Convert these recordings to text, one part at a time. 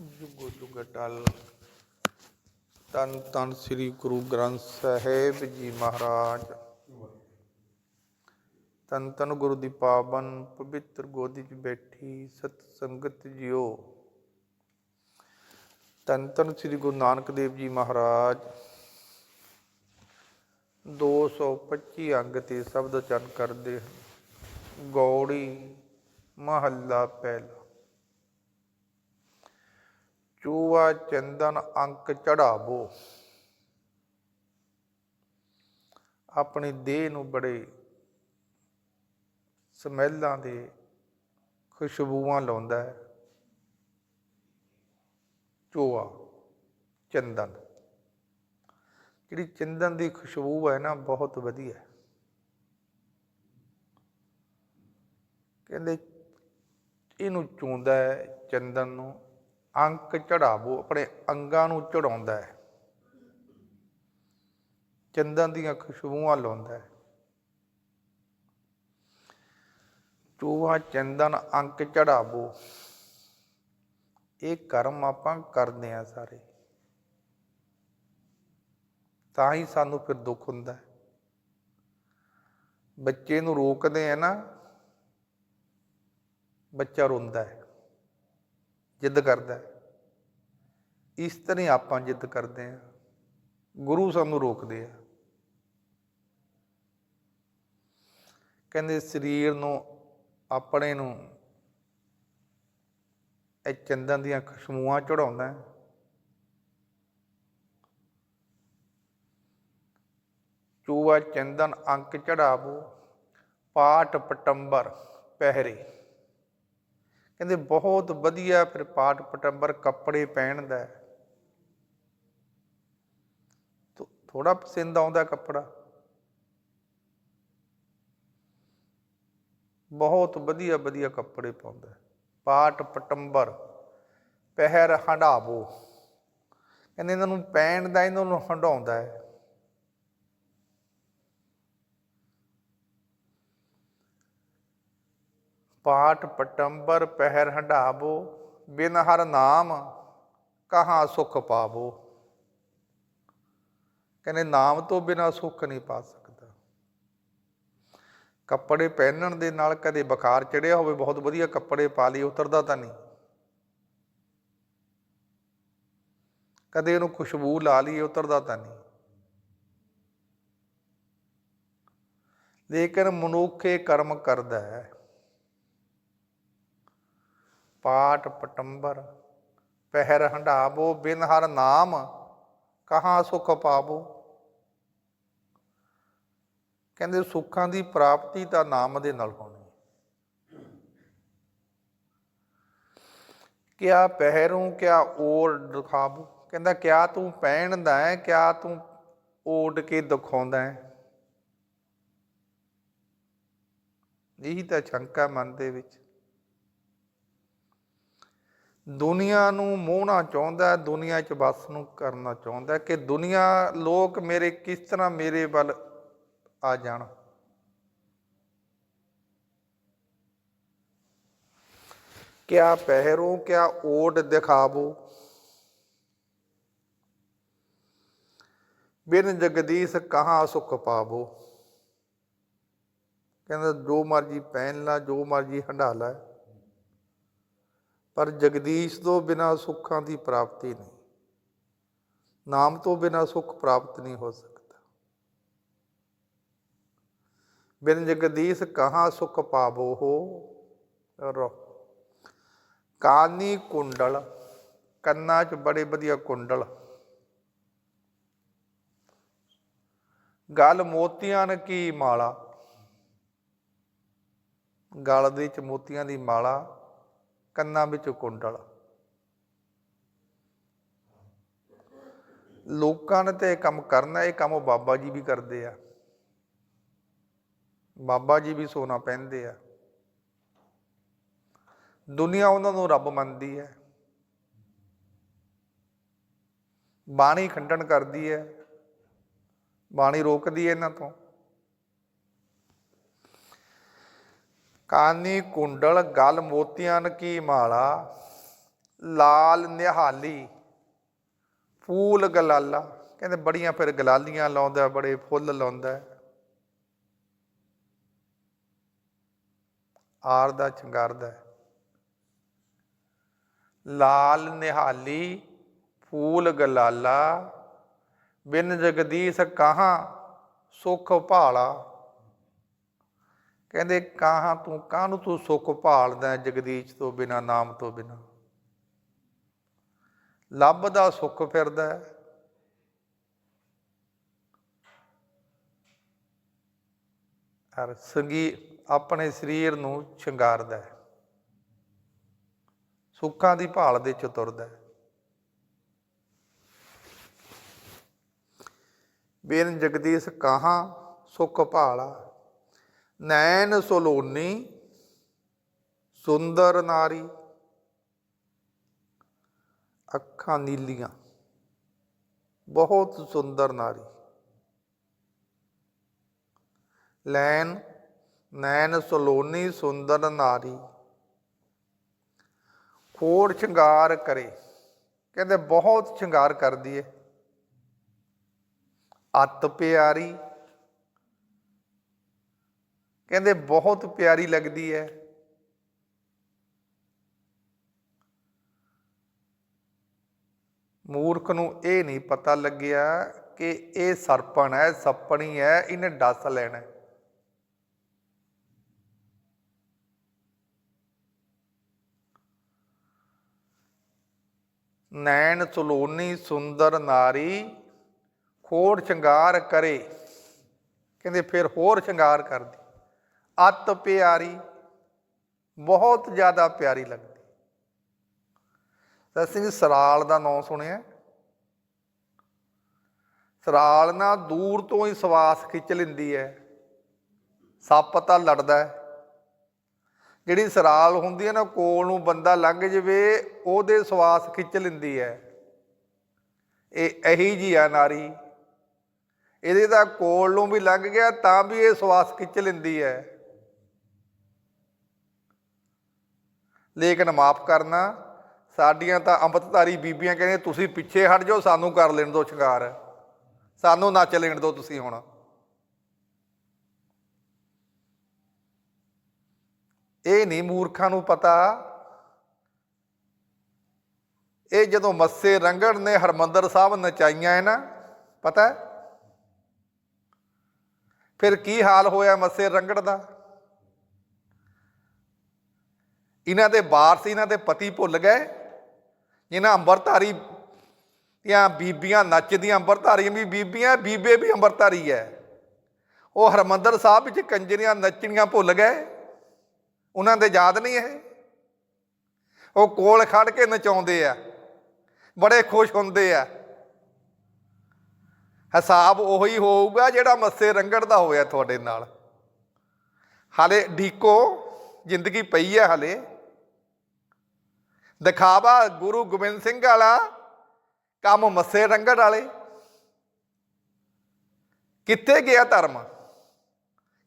ਜੁਗੋ ਜੁਗ ਟਲ ਤਨ ਤਨ ਸ੍ਰੀ ਗੁਰੂ ਗ੍ਰੰਥ ਸਾਹਿਬ ਜੀ ਮਹਾਰਾਜ। ਤਨ ਤਨ ਗੁਰੂ ਦੀ ਪਾਵਨ ਪਵਿੱਤਰ ਗੋਦੀ 'ਚ ਬੈਠੀ ਸਤ ਸੰਗਤ ਜਿਓ। ਤਨ ਤਨ ਸ੍ਰੀ ਗੁਰੂ ਨਾਨਕ ਦੇਵ ਜੀ ਮਹਾਰਾਜ। 225 ਅੰਗ ਤੇ ਸ਼ਬਦ ਚਰਨ ਕਰਦੇ ਹਨ। ਗੌੜੀ ਮਹੱਲਾ ਪਹਿਲਾ। ਚੂਆ ਚੰਦਨ ਅੰਕ ਚੜਾਵੋ ਆਪਣੀ ਦੇਹ ਨੂੰ ਬੜੇ ਸਮੈਲਾਂ ਦੇ ਖੁਸ਼ਬੂਆਂ ਲਾਉਂਦਾ ਹੈ। ਚੂਆ ਚੰਦਨ। ਜਿਹੜੀ ਚੰਦਨ ਦੀ ਖੁਸ਼ਬੂ ਹੈ ਨਾ, ਬਹੁਤ ਵਧੀਆ ਹੈ। ਕਹਿੰਦੇ ਇਹਨੂੰ ਚੁੰਦਾ ਹੈ ਚੰਦਨ ਨੂੰ। ਅੰਕ ਚੜਾਵੋ ਆਪਣੇ ਅੰਗਾਂ ਨੂੰ ਚੜਾਉਂਦਾ ਹੈ। ਚੰਦਨ ਦੀਆਂ ਖੁਸ਼ਬੂਆਂ ਲਾਉਂਦਾ ਹੈ। ਚੂਹਾ ਚੰਦਨ ਅੰਕ ਚੜਾਵੋ ਇਹ ਕਰਮ ਆਪਾਂ ਕਰਦੇ ਆ ਸਾਰੇ। ਤਾਂ ਹੀ ਸਾਨੂੰ ਫਿਰ ਦੁੱਖ ਹੁੰਦਾ ਹੈ। ਬੱਚੇ ਨੂੰ ਰੋਕਦੇ ਆ ਨਾ, ਬੱਚਾ ਰੋਂਦਾ ਹੈ। ਜਿੱਦ ਕਰਦਾ ਹੈ। ਇਸ ਤਰ੍ਹਾਂ ਹੀ ਆਪਾਂ ਜਿੱਦ ਕਰਦੇ ਆ ਗੁਰੂ ਸਾਨੂੰ ਰੋਕਦੇ ਆ। ਕਹਿੰਦੇ ਸਰੀਰ ਨੂੰ, ਆਪਣੇ ਨੂੰ ਇਹ ਚੰਦਨ ਦੀਆਂ ਖੁਸ਼ਬੂਆਂ ਚੜਾਉਂਦਾ ਹੈ। ਚੂਆ ਚੰਦਨ ਅੰਕ ਚੜਾਵੋ ਪਾਟ ਪਟੰਬਰ ਪਹਿਰੇ। ਕਹਿੰਦੇ ਬਹੁਤ ਵਧੀਆ ਫਿਰ ਪਾਟ ਪਟੰਬਰ ਕੱਪੜੇ ਪਹਿਨਦਾ ਹੈ। ਥੋੜਾ ਪਸੰਦ ਆਉਂਦਾ ਕੱਪੜਾ। ਬਹੁਤ ਵਧੀਆ ਵਧੀਆ ਕੱਪੜੇ ਪਾਉਂਦਾ ਹੈ। ਪਾਟ ਪਟੰਬਰ, ਪਹਿਰ ਹੰਡਾਵੋ। ਕਹਿੰਦੇ ਇਹਨਾਂ ਨੂੰ ਪਹਿਨ ਦਾ ਇਹਨਾਂ ਨੂੰ ਹੰਡਾਉਂਦਾ ਹੈ। ਪਾਟ ਪਟੰਬਰ ਪਹਿਰ ਹੰਡਾਵੋ ਬਿਨ ਹਰ ਨਾਮ ਕਹਾ ਸੁਖ ਪਾਵੋ। ਕਹਿੰਦੇ ਨਾਮ ਤੋਂ ਬਿਨਾ ਸੁੱਖ ਨਹੀਂ ਪਾ ਸਕਦਾ। ਕੱਪੜੇ ਪਹਿਨਣ ਦੇ ਨਾਲ ਕਦੇ ਬੁਖਾਰ ਚੜਿਆ ਹੋਵੇ, ਬਹੁਤ ਵਧੀਆ ਕੱਪੜੇ ਪਾ ਲਈ ਉਤਰਦਾ ਤਾਂ ਨਹੀਂ। ਕਦੇ ਉਹਨੂੰ ਖੁਸ਼ਬੂ ਲਾ ਲਈ ਉਤਰਦਾ ਤਾਂ ਨਹੀਂ। ਲੇਕਿਨ ਮਨੁੱਖੇ ਕਰਮ ਕਰਦਾ ਹੈ। ਪਾਟ ਪਟੰਬਰ, ਪਹਿਰ ਹੰਡਾਵੋ ਬਿਨ ਹਰ ਨਾਮ, ਕਹਾਂ ਸੁਖ ਪਾਵੋ। ਕਹਿੰਦੇ ਸੁੱਖਾਂ ਦੀ ਪ੍ਰਾਪਤੀ ਤਾਂ ਨਾਮ ਦੇ ਨਾਲ ਹੋਣੀ। ਕਿਆ ਪਹਿਰੂ, ਕਿਆ ਓੜ ਦਿਖਾਵੋ। ਕਹਿੰਦਾ, ਕਿਆ ਤੂੰ ਪਹਿਨਦਾ ਹੈ, ਕਿਆ ਤੂੰ ਓੜ ਕੇ ਦਿਖਾਉਂਦਾ ਹੈ। ਇਹੀ ਤਾਂ ਸ਼ੰਕਾ ਮਨ ਦੇ ਵਿੱਚ। ਦੁਨੀਆ ਨੂੰ ਮੋਹਣਾ ਚਾਹੁੰਦਾ ਹੈ, ਦੁਨੀਆ 'ਚ ਵਸ ਨੂੰ ਕਰਨਾ ਚਾਹੁੰਦਾ ਕਿ ਦੁਨੀਆ ਲੋਕ ਮੇਰੇ ਕਿਸ ਤਰ੍ਹਾਂ ਮੇਰੇ ਵੱਲ ਆ ਜਾਣ। ਕਿਆ ਪਹਿਰੋ ਕਿਆ ਓਟ ਦਿਖਾਵੋ। ਬਿਨ ਜਗਦੀਸ਼ ਕਹਾਂ ਸੁਖ ਪਾਵੋ। ਕਹਿੰਦਾ ਜੋ ਮਰਜ਼ੀ ਪਹਿਨ ਲਾ ਜੋ ਮਰਜ਼ੀ ਹੰਡਾ ਲੈ। ਪਰ ਜਗਦੀਸ਼ ਤੋਂ ਬਿਨਾ ਸੁੱਖਾਂ ਦੀ ਪ੍ਰਾਪਤੀ ਨਹੀਂ। ਨਾਮ ਤੋਂ ਬਿਨਾ ਸੁੱਖ ਪ੍ਰਾਪਤ ਨਹੀਂ ਹੋ ਸਕਦਾ। ਬਿਨ ਜਗਦੀਸ਼ ਕਹਾਂ ਸੁਖ ਪਾਵੋ ਹੋ? ਰੋ। ਕਾਨੀ ਕੁੰਡਲ, ਕੰਨਾਂ 'ਚ ਬੜੇ ਵਧੀਆ ਕੁੰਡਲ। ਗਲ ਮੋਤੀਆਂ ਨ ਕੀ ਮਾਲਾ? ਗਲ ਦੇ ਵਿੱਚ ਮੋਤੀਆਂ ਦੀ ਮਾਲਾ ਕੰਨਾਂ ਵਿੱਚੋਂ ਕੁੰਡਲ। ਲੋਕਾਂ ਨੇ ਤੇ ਇਹ ਕੰਮ ਕਰਨਾ, ਇਹ ਕੰਮ ਬਾਬਾ ਜੀ ਵੀ ਕਰਦੇ ਆ। ਬਾਬਾ ਜੀ ਵੀ ਸੋਨਾ ਪਹਿਨਦੇ ਆ। ਦੁਨੀਆ ਉਹਨਾਂ ਨੂੰ ਰੱਬ ਮੰਨਦੀ ਹੈ। ਬਾਣੀ ਖੰਡਨ ਕਰਦੀ ਹੈ। ਬਾਣੀ ਰੋਕਦੀ ਹੈ ਇਹਨਾਂ ਤੋਂ। ਕਾਨੀ ਕੁੰਡਲ ਗਲ ਮੋਤੀਆਂ ਕੀ ਮਾਲਾ, ਲਾਲ ਨਿਹਾਲੀ, ਫੂਲ ਗਲਾਲਾ। ਕਹਿੰਦੇ ਬੜੀਆਂ ਫਿਰ ਗਲਾਲੀਆਂ ਲਾਉਂਦਾ, ਬੜੇ ਫੁੱਲ ਲਾਉਂਦਾ। ਆਰ ਦਾ ਚੰਗਾਰਦਾ ਲਾਲ ਨਿਹਾਲੀ, ਫੂਲ ਗਲਾਲਾ, ਬਿਨ ਜਗਦੀਸ਼ ਕਹਾਂ ਸੁਖ ਭਾਲਾ। ਕਹਿੰਦੇ ਕਾਹਾਂ ਤੂੰ, ਕਾਹਨੂੰ ਤੂੰ ਸੁੱਖ ਭਾਲਦਾ ਜਗਦੀਸ਼ ਤੋਂ ਬਿਨਾ, ਨਾਮ ਤੋਂ ਬਿਨਾ? ਲੱਭਦਾ ਸੁੱਖ ਫਿਰਦਾ ਹੈ। ਸੰਗੀ ਆਪਣੇ ਸਰੀਰ ਨੂੰ ਸ਼ਿੰਗਾਰਦਾ ਸੁੱਖਾਂ ਦੀ ਭਾਲ ਦੇ ਚ ਤੁਰਦਾ ਬੇਨ ਜਗਦੀਸ਼, ਕਹਾਂ ਸੁਖ ਭਾਲਾ? ਨੈਣ ਸੋਲੋਨੀ, ਸੁੰਦਰ ਨਾਰੀ, ਅੱਖਾਂ ਨੀਲੀਆਂ, ਬਹੁਤ ਸੁੰਦਰ ਨਾਰੀ। ਲੈਨ ਨੈਣ ਸਲੋਨੀ, ਸੁੰਦਰ ਨਾਰੀ। ਖੋੜ ਸ਼ਿੰਗਾਰ ਕਰੇ। ਕਹਿੰਦੇ ਬਹੁਤ ਸ਼ਿੰਗਾਰ ਕਰਦੀ ਏ। ਅੱਤ ਪਿਆਰੀ ਕਹਿੰਦੇ ਬਹੁਤ ਪਿਆਰੀ ਲੱਗਦੀ ਹੈ ਮੂਰਖ ਨੂੰ ਇਹ ਨਹੀਂ ਪਤਾ ਲੱਗਿਆ ਕਿ ਇਹ ਸਰਪਣ ਹੈ ਸੱਪਣੀ ਹੈ ਇਹਨੇ ਡਸ ਲੈਣਾ ਨੈਣ ਸੁਲੋਨੀ ਸੁੰਦਰ ਨਾਰੀ ਖੋੜ ਸ਼ਿੰਗਾਰ ਕਰੇ। ਕਹਿੰਦੇ ਫਿਰ ਹੋਰ ਸ਼ਿੰਗਾਰ ਕਰਦੀ। ਅੱਤ ਪਿਆਰੀ, ਬਹੁਤ ਜ਼ਿਆਦਾ ਪਿਆਰੀ ਲੱਗਦੀ। ਤਾਂ ਅਸੀਂ ਸਰਾਲ ਦਾ ਨਾਮ ਸੁਣਿਆ? ਸਰਾਲ ਨਾ ਦੂਰ ਤੋਂ ਹੀ ਸਵਾਸ ਖਿੱਚ ਲੈਂਦੀ ਹੈ। ਸੱਪ ਤਾਂ ਲੜਦਾ ਹੈ। ਜਿਹੜੀ ਸਰਾਲ ਹੁੰਦੀ ਹੈ ਨਾ, ਕੋਲ ਨੂੰ ਬੰਦਾ ਲੰਘ ਜਵੇ, ਉਹਦੇ ਸਵਾਸ ਖਿੱਚ ਲੈਂਦੀ ਹੈ। ਇਹ ਇਹੀ ਜੀ ਆ ਨਾਰੀ। ਇਹਦੇ ਤਾਂ ਕੋਲ ਨੂੰ ਵੀ ਲੰਘ ਗਿਆ, ਤਾਂ ਵੀ ਇਹ ਸਵਾਸ ਖਿੱਚ ਲੈਂਦੀ ਹੈ। ਲੇਕਿਨ ਮਾਫ ਕਰਨਾ। ਸਾਡੀਆਂ ਤਾਂ ਅੰਮ੍ਰਿਤਧਾਰੀ ਬੀਬੀਆਂ ਕਹਿੰਦੇ ਤੁਸੀਂ ਪਿੱਛੇ ਹਟ ਜਾਓ, ਸਾਨੂੰ ਕਰ ਲੈਣ ਦਿਓ ਸ਼ਿੰਗਾਰ। ਸਾਨੂੰ ਨੱਚ ਲੈਣ ਦਿਓ ਤੁਸੀਂ ਹੁਣ। ਇਹ ਨਹੀਂ ਮੂਰਖਾਂ ਨੂੰ ਪਤਾ। ਇਹ ਜਦੋਂ ਮੱਸੇ ਰੰਗੜ ਨੇ, ਹਰਮੰਦਰ ਸਾਹਿਬ ਨਚਾਈਆਂ ਹੈ ਨਾ ਪਤਾ ਫਿਰ ਕੀ ਹਾਲ ਹੋਇਆ ਮੱਸੇ ਰੰਗੜ ਦਾ? ਇਹਨਾਂ ਦੇ ਵਾਰਸ ਇਹਨਾਂ ਦੇ ਪਤੀ ਭੁੱਲ ਗਏ। ਇਹਨਾਂ ਅੰਬਰਧਾਰੀ ਦੀਆਂ ਬੀਬੀਆਂ ਨੱਚਦੀਆਂ ਅੰਬਰਧਾਰੀਆਂ ਵੀ ਬੀਬੀਆਂ, ਬੀਬੇ ਵੀ ਅੰਬਰਧਾਰੀ ਹੈ ਉਹ ਹਰਮੰਦਰ ਸਾਹਿਬ ਵਿੱਚ ਕੰਜਰੀਆਂ ਨੱਚਣੀਆਂ ਭੁੱਲ ਗਏ। ਉਹਨਾਂ ਦੇ ਯਾਦ ਨਹੀਂ ਇਹ? ਉਹ ਕੋਲ ਖੜ ਕੇ ਨਚਾਉਂਦੇ ਆ ਬੜੇ ਖੁਸ਼ ਹੁੰਦੇ ਆ ਹਿਸਾਬ ਉਹੀ ਹੋਊਗਾ ਜਿਹੜਾ ਮੱਸੇ ਰੰਗੜ ਦਾ ਹੋਇਆ ਤੁਹਾਡੇ ਨਾਲ। ਹਾਲੇ ਢੀਕੋ ਜ਼ਿੰਦਗੀ ਪਈ ਹੈ ਹਾਲੇ। ਦਿਖਾਵਾ ਗੁਰੂ ਗੋਬਿੰਦ ਸਿੰਘ ਵਾਲਾ, ਕੰਮ ਮੱਸੇ ਰੰਗੜ ਵਾਲੇ। ਕਿੱਥੇ ਗਿਆ ਧਰਮ?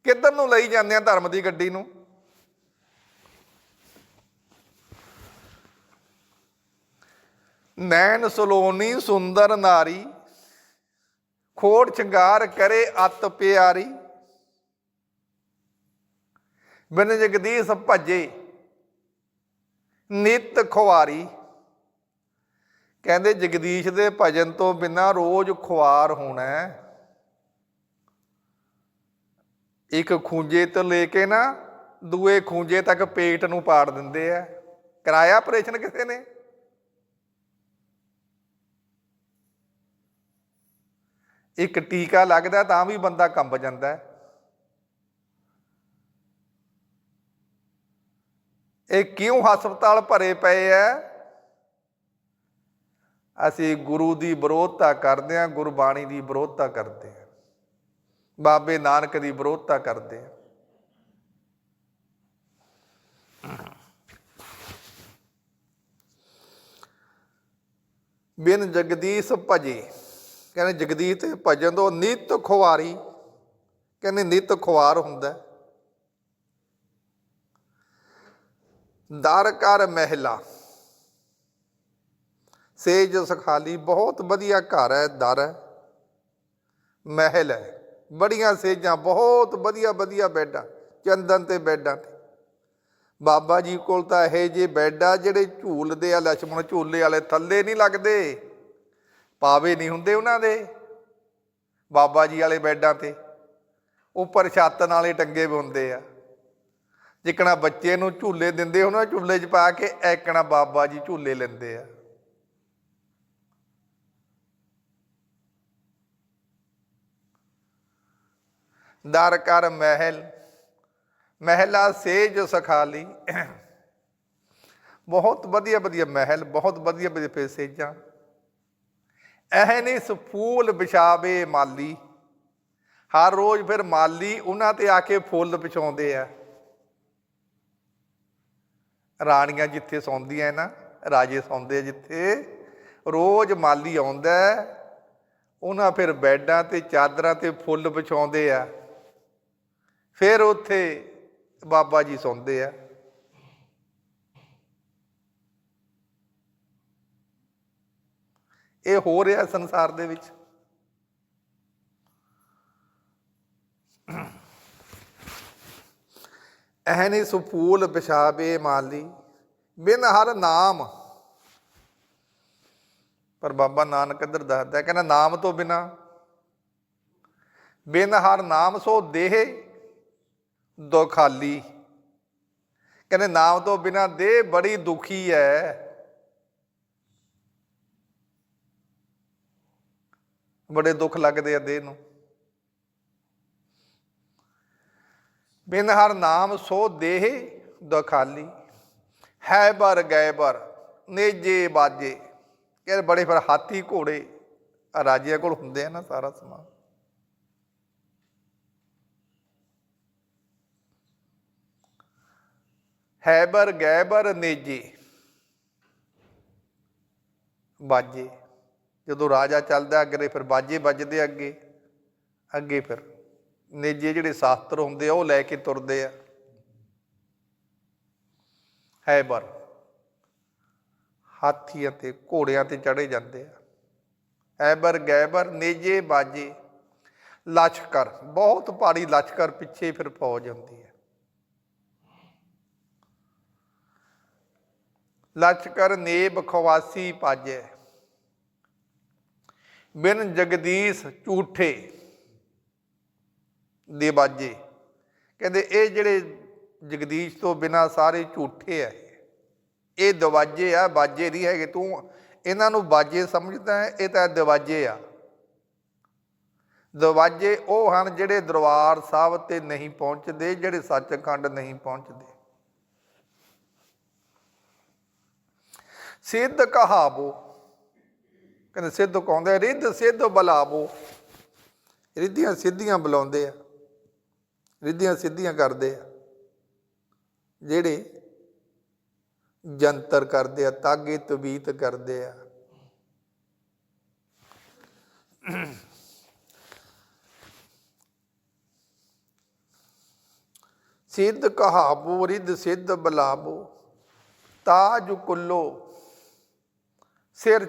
ਕਿੱਧਰ ਨੂੰ ਲਈ ਜਾਂਦੇ ਆ ਧਰਮ ਦੀ ਗੱਡੀ ਨੂੰ? ਨੈਣ ਸਲੋਨੀ ਸੁੰਦਰ ਨਾਰੀ, ਖੋੜ ਚੰਗਾਰ ਕਰੇ ਅਤ ਪਿਆਰੀ। ਬਿਨ ਜਗਦੀਸ਼ ਭਜੇ। ਨਿਤ ਖੁਆਰੀ ਕਹਿੰਦੇ ਜਗਦੀਸ਼ ਦੇ ਭਜਨ ਤੋਂ ਬਿਨਾ ਰੋਜ਼ ਖੁਆਰ ਹੋਣਾ ਇੱਕ ਖੂੰਜੇ ਤੋਂ ਲੈ ਕੇ ਨਾ, ਦੂਏ ਖੂੰਜੇ ਤੱਕ ਪੇਟ ਨੂੰ ਪਾੜ ਦਿੰਦੇ ਆ। ਕਰਾਇਆ ਆਪਰੇਸ਼ਨ ਕਿਸੇ ਨੇ? ਇੱਕ ਟੀਕਾ ਲੱਗਦਾ ਤਾਂ ਵੀ ਬੰਦਾ ਕੰਬ ਜਾਂਦਾ ਹੈ। ਇਹ ਕਿਉਂ ਹਸਪਤਾਲ ਭਰੇ ਪਏ ਐ? ਅਸੀਂ ਗੁਰੂ ਦੀ ਵਿਰੋਧਤਾ ਕਰਦੇ ਹਾਂ ਗੁਰਬਾਣੀ ਦੀ ਵਿਰੋਧਤਾ ਕਰਦੇ ਹਾਂ ਬਾਬੇ ਨਾਨਕ ਦੀ ਵਿਰੋਧਤਾ ਕਰਦੇ ਹਾਂ ਬਿਨ ਜਗਦੀਸ਼ ਭਜੇ, ਕਹਿੰਦੇ ਜਗਦੀਸ਼ ਤੇ ਭਜਨ ਤੋਂ ਨਿਤ ਖੁਆਰੀ ਕਹਿੰਦੇ ਨਿਤ ਖੁਆਰ ਹੁੰਦਾ। ਦਰ ਕਰ ਮਹਿਲਾ। ਸੇਜ ਸਖਾਲੀ ਬਹੁਤ ਵਧੀਆ ਘਰ ਹੈ, ਦਰ ਹੈ। ਮਹਿਲ ਹੈ। ਬੜੀਆਂ ਸੇਜਾਂ, ਬਹੁਤ ਵਧੀਆ ਵਧੀਆ ਬੈਡਾਂ, ਚੰਦਨ ਤੇ ਬੈਡਾਂ ਤੇ। ਬਾਬਾ ਜੀ ਕੋਲ ਤਾਂ ਇਹ ਜੇ ਬੈੱਡਾ ਜਿਹੜੇ ਝੂਲਦੇ ਆ, ਲਛਮਣ ਝੂਲੇ ਵਾਲੇ, ਥੱਲੇ ਨਹੀਂ ਲੱਗਦੇ, ਪਾਵੇ ਨਹੀਂ ਹੁੰਦੇ ਉਹਨਾਂ ਦੇ। ਬਾਬਾ ਜੀ ਵਾਲੇ ਬੈਡਾਂ ਤੇ, ਉੱਪਰ ਛੱਤ ਨਾਲੇ ਟੰਗੇ ਹੁੰਦੇ ਆ। ਜਿੱਕਣਾ ਬੱਚੇ ਨੂੰ ਝੂਲੇ ਦਿੰਦੇ ਉਹਨਾਂ ਝੂਲੇ 'ਚ ਪਾ ਕੇ ਐਕਣਾ ਬਾਬਾ ਜੀ ਝੂਲੇ ਲੈਂਦੇ ਆ। ਦਰ ਕਰ ਮਹਿਲ, ਮਹਿਲਾ ਸੇਜ ਸਖਾਲੀ। ਬਹੁਤ ਵਧੀਆ ਵਧੀਆ ਮਹਿਲ, ਬਹੁਤ ਵਧੀਆ ਵਧੀਆ ਫੇ ਸੇਜਾਂ। ਇਹ ਨਹੀਂ ਸਫੂਲ ਵਿਛਾਵੇ ਮਾਲੀ। ਹਰ ਰੋਜ਼ ਫਿਰ ਮਾਲੀ ਉਹਨਾਂ ਤੇ ਆ ਕੇ ਫੁੱਲ ਵਿਛਾਉਂਦੇ ਆ। ਰਾਣੀਆਂ ਜਿੱਥੇ ਸੌਂਦੀਆਂ ਨਾ, ਰਾਜੇ ਸੌਂਦੇ ਜਿੱਥੇ। ਰੋਜ਼ ਮਾਲੀ ਆਉਂਦਾ ਉਹਨਾਂ ਫਿਰ ਬੈੱਡਾਂ ਤੇ ਚਾਦਰਾਂ ਤੇ ਫੁੱਲ ਵਿਛਾਉਂਦੇ ਆ। ਫਿਰ ਉੱਥੇ ਬਾਬਾ ਜੀ ਸੌਂਦੇ ਆ। ਇਹ ਹੋ ਰਿਹਾ ਸੰਸਾਰ ਦੇ ਵਿੱਚ। ਐਹਨੀ ਸੁਫੂਲ ਬਿਸ਼ਾਬੇ ਮਾਲੀ ਬਿਨ ਹਰ ਨਾਮ। ਪਰ ਬਾਬਾ ਨਾਨਕ ਇੱਧਰ ਦੱਸਦਾ ਹੈ, ਕਹਿੰਦਾ ਨਾਮ ਤੋਂ ਬਿਨਾ ਬਿਨ ਹਰ ਨਾਮ ਸੋ ਦੇਹ ਦੁਖਾਲੀ। ਕਹਿੰਦੇ ਨਾਮ ਤੋਂ ਬਿਨਾ ਦੇਹ ਬੜੀ ਦੁਖੀ ਹੈ ਬੜੇ ਦੁੱਖ ਲੱਗਦੇ ਆ ਦੇਹ ਨੂੰ। ਬਿਨ ਹਰ ਨਾਮ ਸੋ ਦੇਹ ਦੁਖਾਲੀ। ਹੈ ਬਰ ਗਏ ਬਰ, ਨੇਜੇ ਬਾਜੇ। ਕਹਿੰਦੇ ਬੜੇ ਫਿਰ ਹਾਥੀ ਘੋੜੇ ਰਾਜਿਆਂ ਕੋਲ ਹੁੰਦੇ ਆ ਨਾ ਸਾਰਾ ਸਮਾਨ ਹੈਬਰ ਗੈਬਰ ਨੇਜੇ ਬਾਜੇ। ਜਦੋਂ ਰਾਜਾ ਚੱਲਦਾ ਅੱਗੇ, ਫਿਰ ਬਾਜੇ ਵੱਜਦੇ ਅੱਗੇ। ਅੱਗੇ ਫਿਰ ਨੇਜੇ ਜਿਹੜੇ ਸ਼ਾਸਤਰ ਹੁੰਦੇ ਆ, ਉਹ ਲੈ ਕੇ ਤੁਰਦੇ ਆ। ਹੈਬਰ ਹਾਥੀਆਂ ਤੇ ਘੋੜਿਆਂ ਤੇ ਚੜੇ ਜਾਂਦੇ ਆ। ਐਬਰ ਗੈਬਰ ਨੇਜੇ ਬਾਜੇ, ਲਸ਼ਕਰ। ਬਹੁਤ ਭਾਰੀ ਲਸ਼ਕਰ ਪਿੱਛੇ ਫਿਰ ਫੌਜ ਹੁੰਦੀ ਹੈ ਲਸ਼ਕਰ ਨੇਬ ਖਵਾਸੀ ਪਾਜੈ। ਬਿਨ ਜਗਦੀਸ਼ ਝੂਠੇ। ਦੇ ਬਾਜੇ। ਕਹਿੰਦੇ ਇਹ ਜਿਹੜੇ ਜਗਦੀਸ਼ ਤੋਂ ਬਿਨਾ ਸਾਰੇ ਝੂਠੇ ਆ ਇਹ। ਇਹ ਦਵਾਜੇ ਆ, ਬਾਜੇ ਨਹੀਂ ਹੈਗੇ। ਤੂੰ ਇਹਨਾਂ ਨੂੰ ਬਾਜੇ ਸਮਝਦਾ ਹੈ, ਇਹ ਤਾਂ ਦਵਾਜੇ ਆ। ਦਰਵਾਜ਼ੇ ਉਹ ਹਨ ਜਿਹੜੇ ਦਰਬਾਰ ਸਾਹਿਬ ਤੇ ਨਹੀਂ ਪਹੁੰਚਦੇ, ਜਿਹੜੇ ਸੱਚਖੰਡ ਨਹੀਂ ਪਹੁੰਚਦੇ। ਸਿੱਧ ਕਹਾਵੋ। ਕਹਿੰਦੇ ਸਿੱਧ ਕਹਾਉਂਦੇ ਰਿੱਧ ਸਿੱਧ ਬੁਲਾਵੋ। ਰਿੱਧੀਆਂ ਸਿੱਧੀਆਂ ਬੁਲਾਉਂਦੇ ਆ। ਰਿੱਧੀਆਂ ਸਿੱਧੀਆਂ ਕਰਦੇ ਆ। ਜਿਹੜੇ ਜੰਤਰ ਕਰਦੇ ਆ, ਤਾਗੇ ਤਬੀਤ ਕਰਦੇ ਆ। ਸਿੱਧ ਕਹਾਵੋ, ਰਿੱਧ ਸਿੱਧ ਬਲਾਵੋ, ਤਾਜ ਕੁੱਲੋ, ਸਿਰ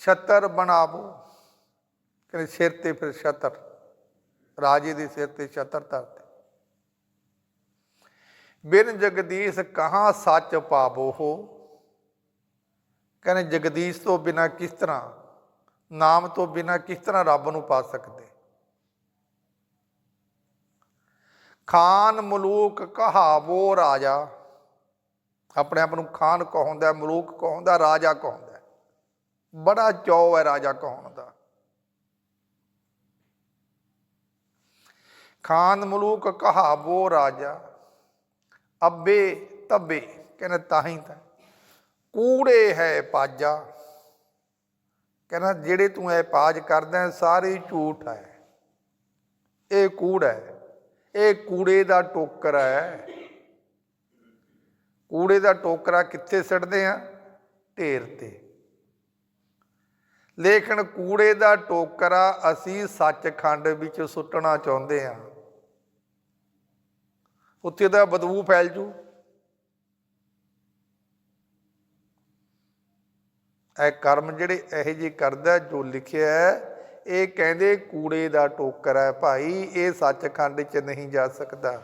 ਛਤਰ ਬਣਾਵੋ। ਕਹਿੰਦੇ ਸਿਰ ਤੇ ਫਿਰ ਛਤਰ, ਰਾਜੇ ਦੇ ਸਿਰ ਤੇ ਛਤਰ ਧਰਦੇ ਬਿਨ ਜਗਦੀਸ਼ ਕਹਾਂ ਸੱਚ ਪਾਵੋ ਹੋ? ਕਹਿੰਦੇ ਜਗਦੀਸ਼ ਤੋਂ ਬਿਨਾ ਕਿਸ ਤਰ੍ਹਾਂ, ਨਾਮ ਤੋਂ ਬਿਨਾ ਕਿਸ ਤਰ੍ਹਾਂ ਰੱਬ ਨੂੰ ਪਾ ਸਕਦੇ? ਖਾਨ ਮਲੂਕ ਕਹਾਵੋ ਰਾਜਾ। ਆਪਣੇ ਆਪ ਨੂੰ ਖਾਨ ਕਹਾਉਂਦਾ, ਮਲੂਕ ਕਹਾਉਂਦਾ, ਰਾਜਾ ਕਹਾਉਂਦਾ। ਬੜਾ ਚੌ ਹੈ ਰਾਜਾ ਕਹਾਉਣ ਦਾ। ਖਾਨ ਮਲੂਕ ਕਹਾਵੋ ਰਾਜਾ। ਅੱਬੇ ਤੱਬੇ ਕਹਿੰਦਾ ਤਾਂ ਹੀ ਤਾਂ। ਕੂੜੇ ਹੈ ਪਾਜਾ। ਕਹਿੰਦਾ ਜਿਹੜੇ ਤੂੰ ਇਹ ਪਾਜ ਕਰਦਾ ਹੈ, ਸਾਰੇ ਝੂਠ ਹੈ। ਇਹ ਕੂੜ ਹੈ। ਇਹ ਕੂੜੇ ਦਾ ਟੋਕਰਾ ਹੈ। ਕੂੜੇ ਦਾ ਟੋਕਰਾ ਕਿੱਥੇ ਸਿੱਟਦੇ ਆ? ਢੇਰ ਤੇ। ਲੇਕਿਨ ਕੂੜੇ ਦਾ ਟੋਕਰਾ ਅਸੀਂ ਸੱਚਖੰਡ ਵਿੱਚ ਸੁੱਟਣਾ ਚਾਹੁੰਦੇ ਹਾਂ ਉੱਥੇ ਤਾਂ ਬਦਬੂ ਫੈਲ ਜੂ। ਇਹ ਕਰਮ ਜਿਹੜੇ ਇਹੋ ਜਿਹੇ ਕਰਦਾ ਜੋ ਲਿਖਿਆ ਇਹ ਕਹਿੰਦੇ ਕੂੜੇ ਦਾ ਟੋਕਰ ਹੈ ਭਾਈ, ਇਹ ਸੱਚਖੰਡ 'ਚ ਨਹੀਂ ਜਾ ਸਕਦਾ।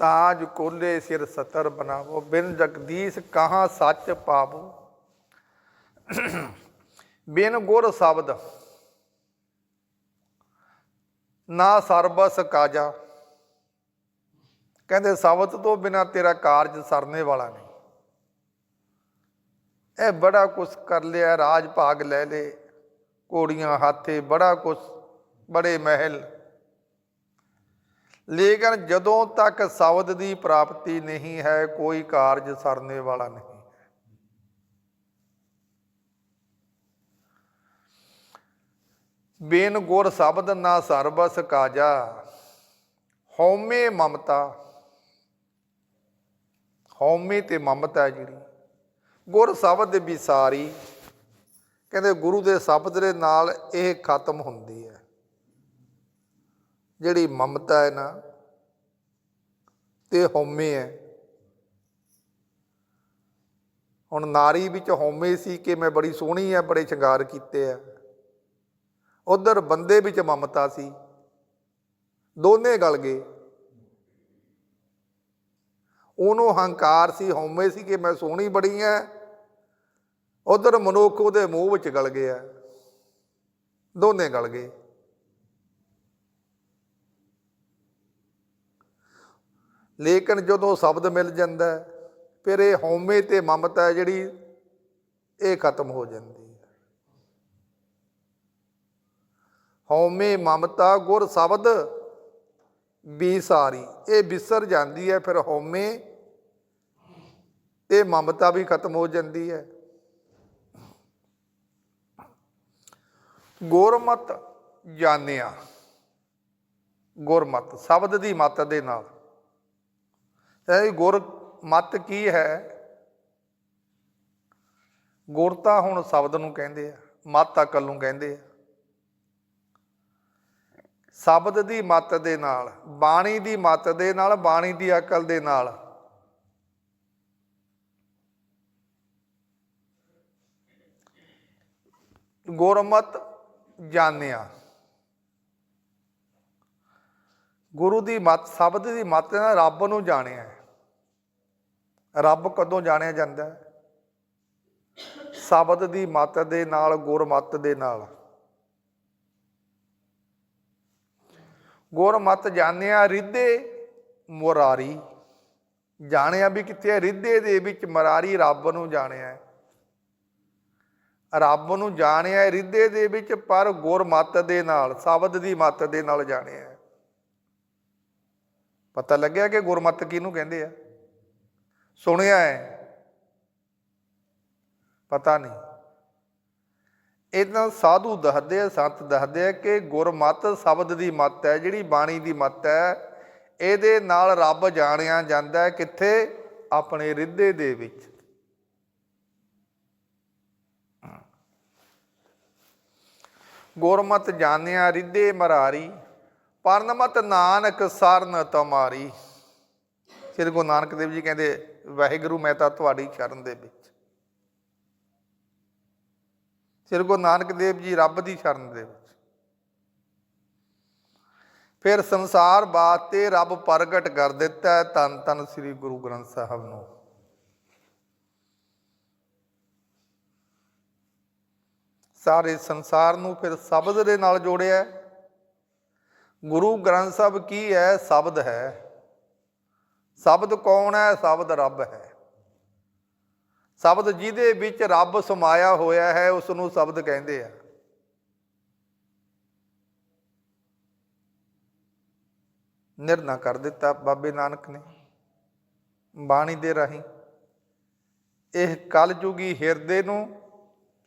ਤਾਜ ਕੋਲੇ ਸਿਰ ਸਤਰ ਬਣਾਵੋ, ਬਿਨ ਜਗਦੀਸ਼ ਕਹਾਂ ਸੱਚ ਪਾਵੋ। ਬਿਨ ਗੁਰ ਸ਼ਬਦ ਨਾ ਸਰਬਸ ਕਾਜਾ। ਕਹਿੰਦੇ ਸ਼ਬਦ ਤੋਂ ਬਿਨਾ ਤੇਰਾ ਕਾਰਜ ਸਰਨੇ ਵਾਲਾ ਨਹੀਂ। ਇਹ ਬੜਾ ਕੁਛ ਕਰ ਲਿਆ, ਰਾਜ ਭਾਗ ਲੈ ਲੇ। ਕੋੜੀਆਂ ਹਾਥੇ, ਬੜਾ ਕੁਛ, ਬੜੇ ਮਹਿਲ। ਲੇਕਿਨ ਜਦੋਂ ਤੱਕ ਸ਼ਬਦ ਦੀ ਪ੍ਰਾਪਤੀ ਨਹੀਂ ਹੈ, ਕੋਈ ਕਾਰਜ ਸਰਨੇ ਵਾਲਾ ਨਹੀਂ। ਬੇਨ ਗੁਰ ਸ਼ਬਦ ਨਾ ਸਰਬਸ ਕਾਜਾ, ਹਉਮੈ ਮਮਤਾ। ਹਉਮੈ ਤੇ ਮਮਤਾ ਹੈ ਜਿਹੜੀ। ਗੁਰ ਸ਼ਬਦ ਦੇ ਵਿਸਾਰੀ, ਕਹਿੰਦੇ ਗੁਰੂ ਦੇ ਸ਼ਬਦ ਦੇ ਨਾਲ ਇਹ ਖਤਮ ਹੁੰਦੀ ਹੈ। ਜਿਹੜੀ ਮਮਤਾ ਹੈ ਨਾ, ਤੇ ਹਉਮੈ ਹੈ। ਹੁਣ ਨਾਰੀ ਵਿੱਚ ਹਉਮੈ ਸੀ ਕਿ ਮੈਂ ਬੜੀ ਸੋਹਣੀ ਹੈ, ਬੜੇ ਸ਼ਿੰਗਾਰ ਕੀਤੇ ਆ। ਉਧਰ ਬੰਦੇ ਵਿੱਚ ਮਮਤਾ ਸੀ। ਦੋਨੇ ਗਲ ਗਏ। ਉਹਨੂੰ ਹੰਕਾਰ ਸੀ, ਹਉਮੈ ਸੀ ਕਿ ਮੈਂ ਸੋਹਣੀ ਬੜੀ ਐ। ਉਧਰ ਮਨੁੱਖ ਉਹਦੇ ਮੂੰਹ ਵਿੱਚ ਗਲ ਗਿਆ ਦੋਨੇ ਗਲ ਗਏ। ਲੇਕਿਨ ਜਦੋਂ ਸ਼ਬਦ ਮਿਲ ਜਾਂਦਾ ਫਿਰ ਇਹ ਹਉਮੈ ਤੇ ਮਮਤਾ ਹੈ ਜਿਹੜੀ, ਇਹ ਖਤਮ ਹੋ ਜਾਂਦੀ ਹੈ ਹਉਮੈ ਮਮਤਾ ਗੁਰ ਸ਼ਬਦ ਸਾਰੀ। ਇਹ ਵਿਸਰ ਜਾਂਦੀ ਹੈ ਫਿਰ ਹਉਮੈ। ਤੇ ਮਮਤਾ ਵੀ ਖਤਮ ਹੋ ਜਾਂਦੀ ਹੈ। ਗੁਰਮਤ ਜਾਣਿਆ। ਗੁਰਮਤ, ਸ਼ਬਦ ਦੀ ਮਤ ਦੇ ਨਾਲ। ਇਹ ਗੁਰ ਮਤ ਕੀ ਹੈ? ਗੁਰ ਤਾਂ ਹੁਣ ਸ਼ਬਦ ਨੂੰ ਕਹਿੰਦੇ ਆ, ਮਤ ਅਕਲ ਨੂੰ ਕਹਿੰਦੇ ਆ। ਸ਼ਬਦ ਦੀ ਮੱਤ ਦੇ ਨਾਲ, ਬਾਣੀ ਦੀ ਮੱਤ ਦੇ ਨਾਲ, ਬਾਣੀ ਦੀ ਅਕਲ ਦੇ ਨਾਲ। ਗੁਰਮਤ ਜਾਣਿਆ। ਗੁਰੂ ਦੀ ਮਤ, ਸ਼ਬਦ ਦੀ ਮੱਤ ਨਾਲ ਰੱਬ ਨੂੰ ਜਾਣਿਆ। ਰੱਬ ਕਦੋਂ ਜਾਣਿਆ ਜਾਂਦਾ? ਹੈ ਸ਼ਬਦ ਦੀ ਮੱਤ ਦੇ ਨਾਲ, ਗੁਰਮਤ ਦੇ ਨਾਲ। ਗੁਰਮਤ ਜਾਣਿਆ ਰਿੱਧੇ ਮੁਰਾਰੀ। ਜਾਣਿਆ ਵੀ ਕਿੱਥੇ ਹੈ? ਰਿੱਧੇ ਦੇ ਵਿੱਚ ਮਰਾਰੀ ਰੱਬ ਨੂੰ ਜਾਣਿਆ ਰੱਬ ਨੂੰ ਜਾਣਿਆ ਰਿੱਧੇ ਦੇ ਵਿੱਚ, ਪਰ ਗੁਰਮਤ ਦੇ ਨਾਲ, ਸ਼ਬਦ ਦੀ ਮਤ ਦੇ ਨਾਲ ਜਾਣਿਆ ਪਤਾ ਲੱਗਿਆ ਕਿ ਗੁਰਮਤ ਕਿਹਨੂੰ ਕਹਿੰਦੇ ਆ? ਸੁਣਿਆ ਹੈ। ਪਤਾ ਨਹੀਂ। ਇਹਨਾਂ ਸਾਧੂ ਦੱਸਦੇ ਆ, ਸੰਤ ਦੱਸਦੇ ਆ ਕਿ ਗੁਰਮਤ ਸ਼ਬਦ ਦੀ ਮਤ ਹੈ, ਜਿਹੜੀ ਬਾਣੀ ਦੀ ਮਤ ਹੈ, ਇਹਦੇ ਨਾਲ ਰੱਬ ਜਾਣਿਆ ਜਾਂਦਾ ਕਿੱਥੇ? ਆਪਣੇ ਰਿੱਧੇ ਦੇ ਵਿੱਚ। ਗੁਰਮਤ ਜਾਣਿਆ ਰਿੱਧੇ ਮਰਾਰੀ, ਪਰਨਮਤ ਨਾਨਕ ਸਰਨ ਤਮਾਰੀ। ਸ੍ਰੀ ਗੁਰੂ ਨਾਨਕ ਦੇਵ ਜੀ ਕਹਿੰਦੇ, ਵਾਹਿਗੁਰੂ, ਮੈਂ ਤਾਂ ਤੁਹਾਡੀ ਸ਼ਰਨ ਦੇ ਵਿੱਚ ਸ੍ਰੀ ਗੁਰੂ ਨਾਨਕ ਦੇਵ ਜੀ ਰੱਬ ਦੀ ਸ਼ਰਨ ਦੇ ਵਿੱਚ। ਫਿਰ ਸੰਸਾਰ ਬਾਤ ਤੇ ਰੱਬ ਪ੍ਰਗਟ ਕਰ ਦਿੱਤਾ ਹੈ ਤਨ ਤਨ ਸ੍ਰੀ ਗੁਰੂ ਗ੍ਰੰਥ ਸਾਹਿਬ ਨੂੰ। ਸਾਰੇ ਸੰਸਾਰ ਨੂੰ ਫਿਰ ਸ਼ਬਦ ਦੇ ਨਾਲ ਜੋੜਿਆ ਗੁਰੂ ਗ੍ਰੰਥ ਸਾਹਿਬ ਕੀ ਹੈ? ਸ਼ਬਦ ਹੈ। ਸ਼ਬਦ ਕੌਣ ਹੈ? ਸ਼ਬਦ ਰੱਬ ਹੈ। ਸ਼ਬਦ ਜਿਹਦੇ ਵਿੱਚ ਰੱਬ ਸਮਾਇਆ ਹੋਇਆ ਹੈ ਉਸ ਨੂੰ ਸ਼ਬਦ ਕਹਿੰਦੇ ਆ। ਨਿਰਣਾ ਕਰ ਦਿੱਤਾ ਬਾਬੇ ਨਾਨਕ ਨੇ, ਬਾਣੀ ਦੇ ਰਾਹੀਂ। ਇਹ ਕਲਯੁਗੀ ਹਿਰਦੇ ਨੂੰ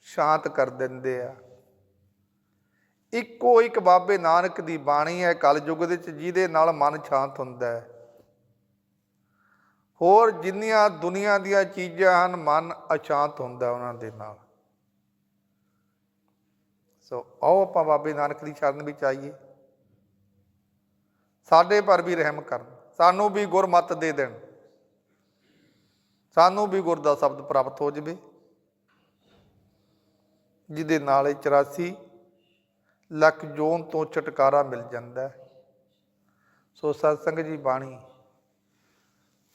ਸ਼ਾਂਤ ਕਰ ਦਿੰਦੇ ਆ। ਇੱਕੋ ਇੱਕ ਬਾਬੇ ਨਾਨਕ ਦੀ ਬਾਣੀ ਹੈ, ਕਲਯੁਗ ਦੇ ਵਿੱਚ ਜਿਹਦੇ ਨਾਲ ਮਨ ਸ਼ਾਂਤ ਹੁੰਦਾ ਹੈ। ਹੋਰ ਜਿੰਨੀਆਂ ਦੁਨੀਆ ਦੀਆਂ ਚੀਜ਼ਾਂ ਹਨ, ਮਨ ਅਸ਼ਾਂਤ ਹੁੰਦਾ ਉਹਨਾਂ ਦੇ ਨਾਲ। ਸੋ ਆਓ ਆਪਾਂ ਬਾਬੇ ਨਾਨਕ ਦੀ ਸ਼ਰਨ ਵਿੱਚ ਆਈਏ। ਸਾਡੇ ਪਰ ਵੀ ਰਹਿਮ ਕਰਨ। ਸਾਨੂੰ ਵੀ ਗੁਰਮਤ ਦੇ ਦੇਣ। ਸਾਨੂੰ ਵੀ ਗੁਰ ਦਾ ਸ਼ਬਦ ਪ੍ਰਾਪਤ ਹੋ ਜਾਵੇ। ਜਿਹਦੇ ਨਾਲ ਇਹ 84 ਲੱਖ ਜੋਨ ਤੋਂ ਛੁਟਕਾਰਾ ਮਿਲ ਜਾਂਦਾ ਸੋ ਸਤਸੰਗ ਜੀ ਬਾਣੀ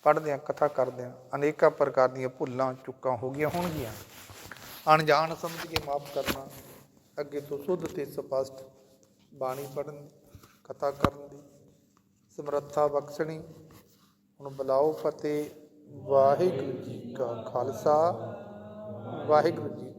ਪੜ੍ਹਦਿਆਂ ਕਥਾ ਕਰਦਿਆਂ ਅਨੇਕਾਂ ਪ੍ਰਕਾਰ ਦੀਆਂ ਭੁੱਲਾਂ, ਚੁੱਕਾਂ ਹੋ ਗਈਆਂ ਹੋਣਗੀਆਂ। ਅਣਜਾਣ ਸਮਝ ਕੇ ਮਾਫ ਕਰਨਾ, ਅੱਗੇ ਤੋਂ ਸੁੱਧ ਤੇ ਸਪਸ਼ਟ ਬਾਣੀ ਪੜਨ ਕਥਾ ਕਰਨ ਦੀ, ਸਮਰੱਥਾ ਬਖਸ਼ਣੀ, ਹੁਣ ਬੁਲਾਓ ਫਤਿਹ, ਵਾਹਿਗੁਰੂ ਜੀ ਕਾ ਖਾਲਸਾ, ਵਾਹਿਗੁਰੂ ਜੀ